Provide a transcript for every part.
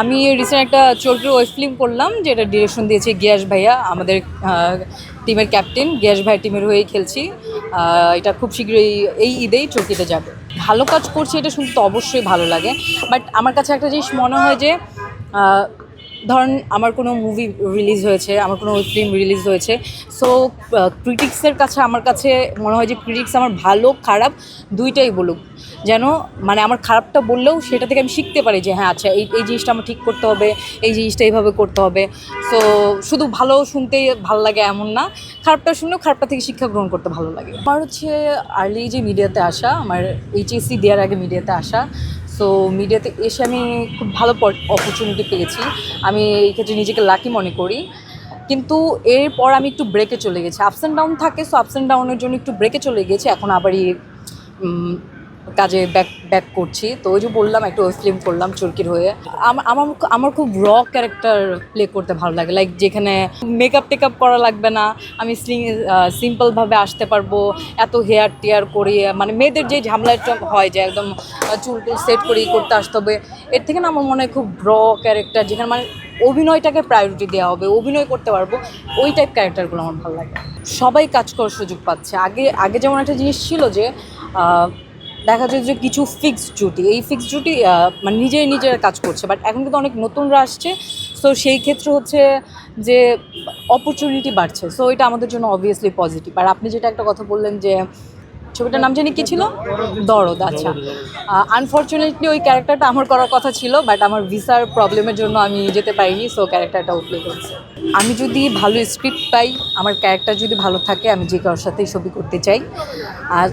আমি রিসেন্ট একটা চলটির web film করলাম, যেটা ডিরেকশন দিয়েছে গিয়াস ভাইয়া, আমাদের টিমের ক্যাপ্টেন গিয়াস ভাইয়ের টিমের হয়েই খেলছি। এটা খুব শীঘ্রই এই ঈদেই চৌকিতে যাবে। ভালো কাজ করছি এটা শুনতে তো অবশ্যই ভালো লাগে। বাট আমার কাছে একটা জিনিস মনে হয় যে ধরুন, আমার কোনো মুভি রিলিজ হয়েছে, আমার কোনো ফিল্ম রিলিজ হয়েছে সো ক্রিটিক্সের কাছে, আমার কাছে মনে হয় যে ক্রিটিক্স আমার ভালো, খারাপ দুইটাই বলুক। যেন মানে আমার খারাপটা বললেও সেটা থেকে আমি শিখতে পারি যে হ্যাঁ আচ্ছা এই এই জিনিসটা আমার ঠিক করতে হবে, এই জিনিসটা এইভাবে করতে হবে। সো শুধু ভালো শুনতেই ভালো লাগে এমন না, খারাপটা শুনলেও খারাপটা থেকে শিক্ষা গ্রহণ করতে ভালো লাগে। আমার হচ্ছে আর্লি যে মিডিয়াতে আসা, আমার এইচএসসি দেওয়ার আগে মিডিয়াতে আসা সো মিডিয়াতে এসে আমি খুব ভালো অপরচুনিটি পেয়েছি। আমি এই ক্ষেত্রে নিজেকে লাকি মনে করি। কিন্তু এরপর আমি একটু ব্রেকে চলে গেছি। আপস অ্যান্ড ডাউন থাকে সো আপস অ্যান্ড ডাউনের জন্য একটু ব্রেকে চলে গেছি। এখন আবারই উম, কাজে ব্যাক ব্যাক করছি। তো ওই যে বললাম, একটু ফিল্ম করলাম চুরকির হয়ে। আমার আমার খুব র ক্যারেক্টার প্লে করতে ভালো লাগে। লাইক যেখানে মেকআপ টেকআপ করা লাগবে না, আমি সিম্পলভাবে আসতে পারব, এত হেয়ার টেয়ার করিয়ে মানে মেয়েদের যে ঝামেলাটা হয় যে একদম চুল টুল সেট করেই করতে আসতে হবে, এর থেকে না আমার মনে হয় খুব র ক্যারেক্টার যেখানে মানে অভিনয়টাকে প্রায়োরিটি দেওয়া হবে, অভিনয় করতে পারব, ওই টাইপ ক্যারেক্টারগুলো আমার ভালো লাগে। সবাই কাজ করার সুযোগ পাচ্ছে। আগে আগে যেমন একটা জিনিস ছিল যে দেখা যায় যে কিছু ফিক্সড জুটি এই ফিক্সড জুটি মানে নিজেই নিজের কাজ করছে বাট এখন কিন্তু অনেক নতুনরা আসছে সো সেই ক্ষেত্রে হচ্ছে যে অপরচুনিটি বাড়ছে সো এটা আমাদের জন্য অবভিয়াসলি পজিটিভ আর আপনি যেটা একটা কথা বললেন যে, ছবিটার নাম জানি কি ছিল? দরদ আচ্ছা। আনফর্চুনেটলি ওই ক্যারেক্টারটা আমার করার কথা ছিল বাট আমার ভিসার প্রবলেমের জন্য আমি যেতে পারিনি সো ক্যারেক্টারটা প্লে করেছে আমি যদি ভালো স্ক্রিপ্ট পাই, আমার ক্যারেক্টার যদি ভালো থাকে, আমি যে কারোর সাথেই ছবি করতে চাই। আর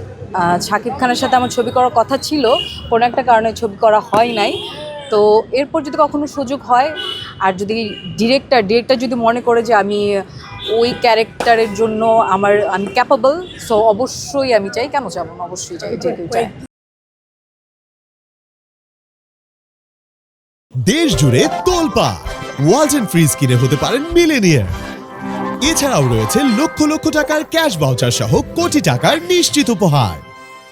শাকিব খানের সাথে আমার ছবি করার কথা ছিল, কোনো একটা কারণে ছবি করা হয় নাই। তো এরপর যদি কখনো সুযোগ হয়, আর যদি ডিরেক্টর ডিরেক্টর যদি মনে করে যে আমি ওই ক্যারেক্টারের জন্য আমার আমি ক্যাপাবল সো অবশ্যই আমি চাই, কেন চাবো অবশ্যই চাই চাই দেশ জুড়ে তোলপা ওয়ালস এন্ড ফ্রিজ কিনে হতে পারেন মিলেনিয়ার এছাড়াও রয়েছে লক্ষ লক্ষ টাকার ক্যাশ ভাউচার সহ কোটি টাকার নিশ্চিত উপহার।